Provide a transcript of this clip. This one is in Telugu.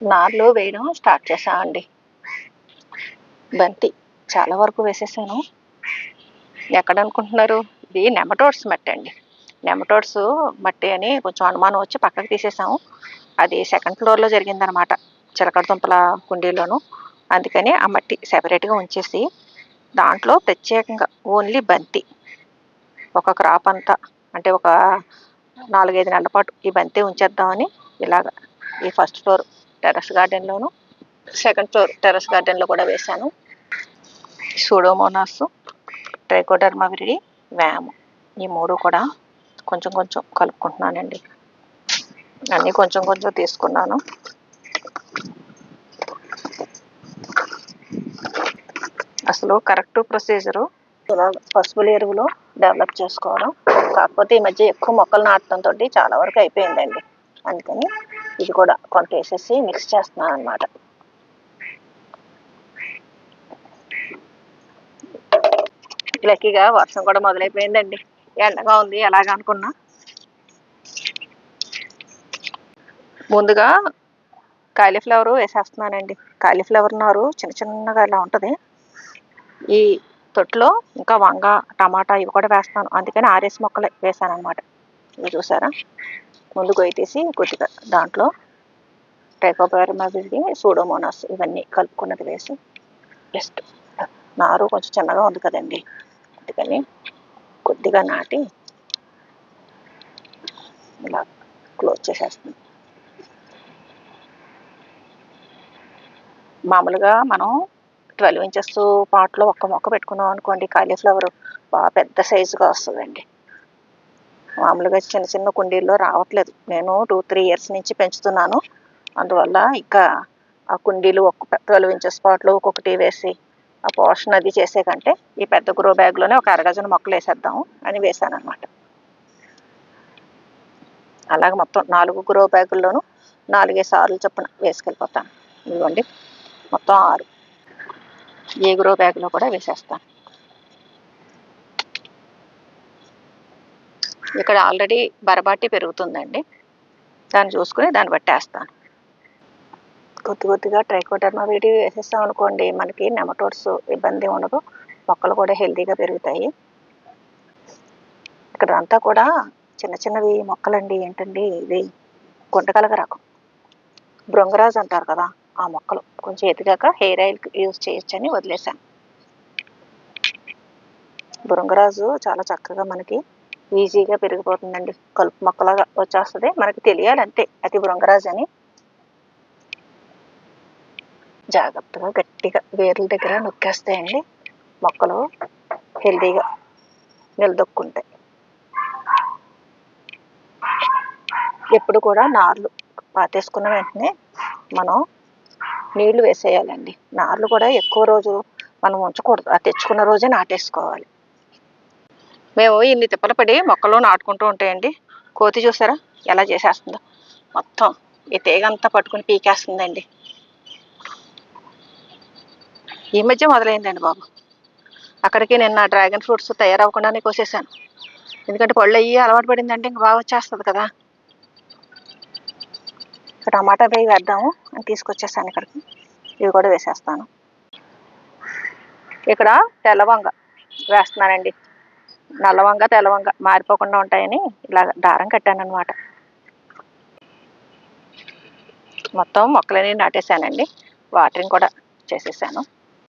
నార్లు వేయడం స్టార్ట్ చేసామండి బంతి చాలా వరకు వేసేసాను. ఎక్కడ అనుకుంటున్నారు ఇది నెమటోడ్స్ మట్టి అండి నెమటోడ్స్ మట్టి అని కొంచెం అనుమానం వచ్చి పక్కకి తీసేసాము. అది సెకండ్ ఫ్లోర్లో జరిగిందనమాట చిలకడ దుంపల కుండీలోను. అందుకని ఆ మట్టి సెపరేట్గా ఉంచేసి దాంట్లో ప్రత్యేకంగా ఓన్లీ బంతి. ఒక క్రాప్ అంతా అంటే ఒక నాలుగైదు నెలల పాటు ఈ బంతి ఉంచేద్దామని ఇలాగ ఈ ఫస్ట్ ఫ్లోర్ టెర్రస్ గార్డెన్లోను సెకండ్ ఫ్లోర్ టెర్రస్ గార్డెన్లో కూడా వేశాను. సూడోమోనాస్ ట్రైకోడర్మా విరిడి వ్యామ్ ఈ మూడు కూడా కొంచెం కొంచెం కలుపుకుంటున్నానండి. అన్నీ కొంచెం కొంచెం తీసుకున్నాను. అసలు కరెక్ట్ ప్రొసీజరు పసుపుల ఎరువులు డెవలప్ చేసుకోవడం. కాకపోతే ఈ మధ్య ఎక్కువ మొక్కలు నాటడంతో చాలా వరకు అయిపోయిందండి. అందుకని ఇది కూడా కొంత వేసేసి మిక్స్ చేస్తున్నాను అనమాట లక్కీగా వర్షం కూడా మొదలైపోయిందండి. ఎండగా ఉంది ఎలాగనుకున్నా ముందుగా కాలీఫ్లవర్ వేసేస్తున్నానండి. కాలీఫ్లవర్ నారు చిన్న చిన్నగా ఇలా ఉంటుంది. ఈ తొట్టులో ఇంకా వంగ టమాటా ఇవి కూడా వేస్తాను అందుకని ఆర్ఎస్ మొక్కలు వేసాను అనమాట ఇవి చూసారా? ముందు కొయ్యేసి కొద్దిగా దాంట్లో ట్రైకోపర్మా సూడోమోనాస్ ఇవన్నీ కలుపుకున్నది వేసి జస్ట్ నారు కొంచెం చిన్నగా ఉంది కదండి. అందుకని కొద్దిగా నాటి ఇలా క్లోజ్ చేసేస్తుంది మామూలుగా మనం ట్వెల్వ్ ఇంచెస్ పాట్లో ఒక్క మొక్క పెట్టుకున్నాం అనుకోండి కాలీఫ్లవర్ బాగా పెద్ద సైజుగా వస్తుందండి. మామూలుగా చిన్న చిన్న కుండీల్లో రావట్లేదు. నేను టూ త్రీ ఇయర్స్ నుంచి పెంచుతున్నాను. అందువల్ల ఇంకా ఆ కుండీలు ఒక్క ట్వెల్వ్ ఇంచెస్ పాట్లు ఒక్కొక్కటి వేసి ఆ పోర్షన్ అది చేసే కంటే ఈ పెద్ద గ్రో బ్యాగ్లోనే ఒక అరగజన మొక్కలు వేసేద్దాము అని వేసాను అనమాట అలాగే మొత్తం నాలుగు గ్రో బ్యాగుల్లోనూ నాలుగే సార్లు చొప్పున వేసుకెళ్ళిపోతాను. ఇదిగోండి మొత్తం ఆరు. ఏ గ్రో బ్యాగ్లో కూడా వేసేస్తాను. ఇక్కడ ఆల్రెడీ బరబాటి పెరుగుతుందండి. దాన్ని చూసుకుని దాన్ని బట్టి వేస్తాను కొద్ది కొద్దిగా ట్రైకోడర్మా వీడి వేసేస్తాం అనుకోండి మనకి నెమటోడ్స్ ఇబ్బంది ఉండదు. మొక్కలు కూడా హెల్తీగా పెరుగుతాయి. ఇక్కడ అంతా కూడా చిన్న చిన్నవి మొక్కలండి. ఏంటండి ఇది? గుంటకలగ రకం. బృంగరాజు అంటారు కదా ఆ మొక్కలు. కొంచెం ఎదిగాక హెయిర్ ఆయిల్ యూజ్ చేయొచ్చని వదిలేశాను. బృంగరాజు చాలా చక్కగా మనకి ఈజీగా పెరిగిపోతుందండి. కలుపు మొక్కలాగా వచ్చేస్తుంది. మనకి తెలియాలి అంతే. అది భృంగరాజు అని. జాగ్రత్తగా గట్టిగా వేర్ల దగ్గర నొక్కేస్తాయండి. మొక్కలు హెల్తీగా నిలదొక్కుంటాయి. ఎప్పుడు కూడా నార్లు పాతేసుకున్న వెంటనే మనం నీళ్ళు వేసేయాలండి. నార్లు కూడా ఎక్కువ రోజు మనం ఉంచకూడదు. ఆ తెచ్చుకున్న రోజే నాటేసుకోవాలి. మేము ఇన్ని తిప్పలు పడి మొక్కలు నాటుకుంటూ ఉంటాయండి. కోతి చూసారా? ఎలా చేసేస్తుందో. మొత్తం ఈ తీగ అంతా పట్టుకుని పీకేస్తుందండి. ఈ మధ్య మొదలైందండి బాబు. అక్కడికి నిన్న డ్రాగన్ ఫ్రూట్స్ తయారవ్వకుండానే కోసేసాను ఎందుకంటే పళ్ళు అయ్యి అలవాటు పడిందంటే ఇంక బాగా వచ్చేస్తుంది కదా. టమాటా వేయి వేద్దాము అని తీసుకొచ్చేసాను ఇక్కడికి. ఇవి కూడా వేసేస్తాను. ఇక్కడ తెల్లవంగ వేస్తున్నానండి. నల్లవంగ తెల్లవంగ మారిపోకుండా ఉంటాయని ఇలా దారం కట్టాను అనమాట మొత్తం మొక్కలని నాటేశానండి. వాటరింగ్ కూడా చేసేసాను.